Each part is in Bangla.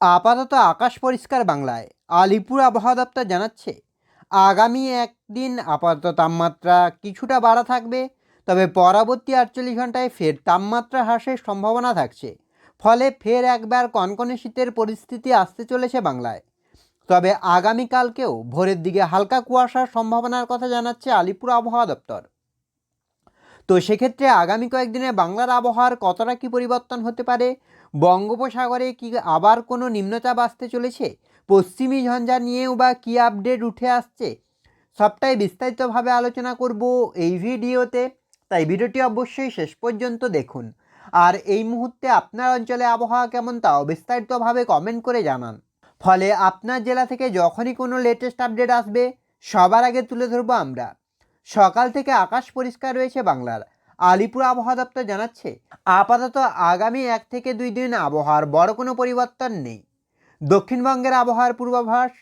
আপাতত আকাশ পরিষ্কার বাংলায়। আলিপুর আবহাওয়া দপ্তর জানাচ্ছে, আগামী একদিন আপাতত তাপমাত্রা কিছুটা বাড়া থাকবে, তবে পরবর্তী আটচল্লিশ ঘন্টায় ফের তাপমাত্রা হ্রাসের সম্ভাবনা থাকছে। ফলে ফের একবার কনকনে শীতের পরিস্থিতি আসতে চলেছে বাংলায়। তবে আগামীকালকেও ভোরের দিকে হালকা কুয়াশার সম্ভাবনার কথা জানাচ্ছে আলিপুর আবহাওয়া দপ্তর। তো সেক্ষেত্রে আগামী কয়েকদিনে বাংলার আবহাওয়ার কতটা কী পরিবর্তন হতে পারে? বঙ্গোপসাগরে কি আবার কোনো নিম্নচাপ আসতে চলেছে? পশ্চিমী ঝঞ্ঝা নিয়েও বা কী আপডেট উঠে আসছে? সবটাই বিস্তারিতভাবে আলোচনা করব এই ভিডিওতে। তাই ভিডিওটি অবশ্যই শেষ পর্যন্ত দেখুন। আর এই মুহূর্তে আপনার অঞ্চলে আবহাওয়া কেমন তাও বিস্তারিতভাবে কমেন্ট করে জানান। ফলে আপনার জেলা থেকে যখনই কোনো লেটেস্ট আপডেট আসবে, সবার আগে তুলে ধরবো আমরা। সকাল থেকে আকাশ পরিষ্কার রয়েছে বাংলার। আলিপুর আবহাওয়া দপ্তর জানাচ্ছে, আপাতত আগামী এক থেকে দুই দিন আবহাওয়ার বড় কোনো পরিবর্তন নেই। দক্ষিণবঙ্গের আবহাওয়ার পূর্বাভাস,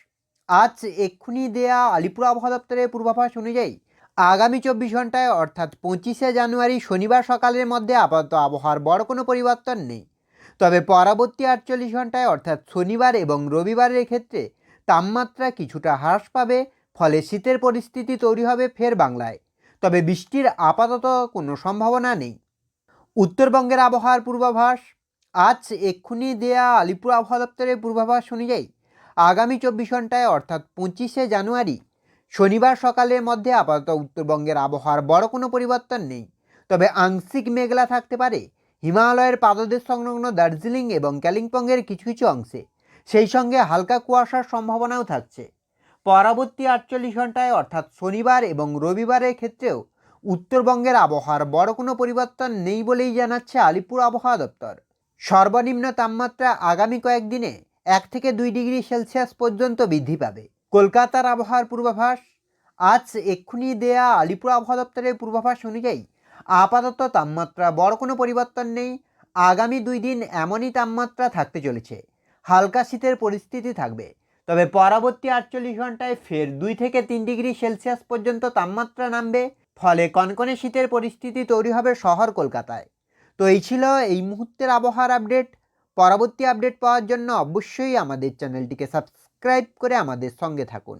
আজ এক্ষুনি দেয়া আলিপুর আবহাওয়া দপ্তরের পূর্বাভাস অনুযায়ী আগামী চব্বিশ ঘন্টায়, অর্থাৎ পঁচিশে জানুয়ারি শনিবার সকালের মধ্যে আপাতত আবহাওয়ার বড় কোনো পরিবর্তন নেই। তবে পরবর্তী আটচল্লিশ ঘন্টায়, অর্থাৎ শনিবার এবং রবিবারের ক্ষেত্রে তাপমাত্রা কিছুটা হ্রাস পাবে। ফলে শীতের পরিস্থিতি তৈরি হবে ফের বাংলায়। তবে বৃষ্টির আপাতত কোনো সম্ভাবনা নেই। উত্তরবঙ্গের আবহাওয়ার পূর্বাভাস? আজ এক্ষুনি দেয়া আলিপুর আবহাওয়া দপ্তরের পূর্বাভাস অনুযায়ী আগামী চব্বিশ ঘন্টায় অর্থাৎ পঁচিশে জানুয়ারি শনিবার সকালের মধ্যে আপাতত উত্তরবঙ্গের আবহাওয়ার বড় কোনো পরিবর্তন নেই। তবে আংশিক মেঘলা থাকতে পারে। হিমালয়ের পাদদেশ সংলগ্ন দার্জিলিং এবং কালিম্পংয়ের কিছু কিছু অংশে। সেই সঙ্গে হালকা কুয়াশার সম্ভাবনাও থাকছে। পরবর্তী আটচল্লিশ ঘন্টায় অর্থাৎ শনিবার এবং রবিবারের ক্ষেত্রেও উত্তরবঙ্গের আবহাওয়ার বড় কোনো পরিবর্তন নেই বলেই জানাচ্ছে আলিপুর আবহাওয়া দপ্তর। সর্বনিম্ন তাপমাত্রা আগামী কয়েকদিনে এক থেকে দুই ডিগ্রি সেলসিয়াস পর্যন্ত বৃদ্ধি পাবে। কলকাতার আবহাওয়ার পূর্বাভাস? আজ এক্ষুনি দেয়া আলিপুর আবহাওয়া দপ্তরের পূর্বাভাস অনুযায়ী আপাতত তাপমাত্রা বড় কোনো পরিবর্তন নেই। আগামী দুই দিন এমনই তাপমাত্রা থাকতে চলেছে। হালকা শীতের পরিস্থিতি থাকবে। তবে পরবর্তী আটচল্লিশ ঘন্টায় ফের দুই থেকে তিন ডিগ্রি সেলসিয়াস পর্যন্ত তাপমাত্রা নামবে, ফলে কনকনে শীতের পরিস্থিতি তৈরি হবে শহর কলকাতায়। তো এই ছিল এই মুহূর্তের আবহাওয়ার আপডেট। পরবর্তী আপডেট পাওয়ার জন্য অবশ্যই আমাদের চ্যানেলটিকে সাবস্ক্রাইব করে আমাদের সঙ্গে থাকুন।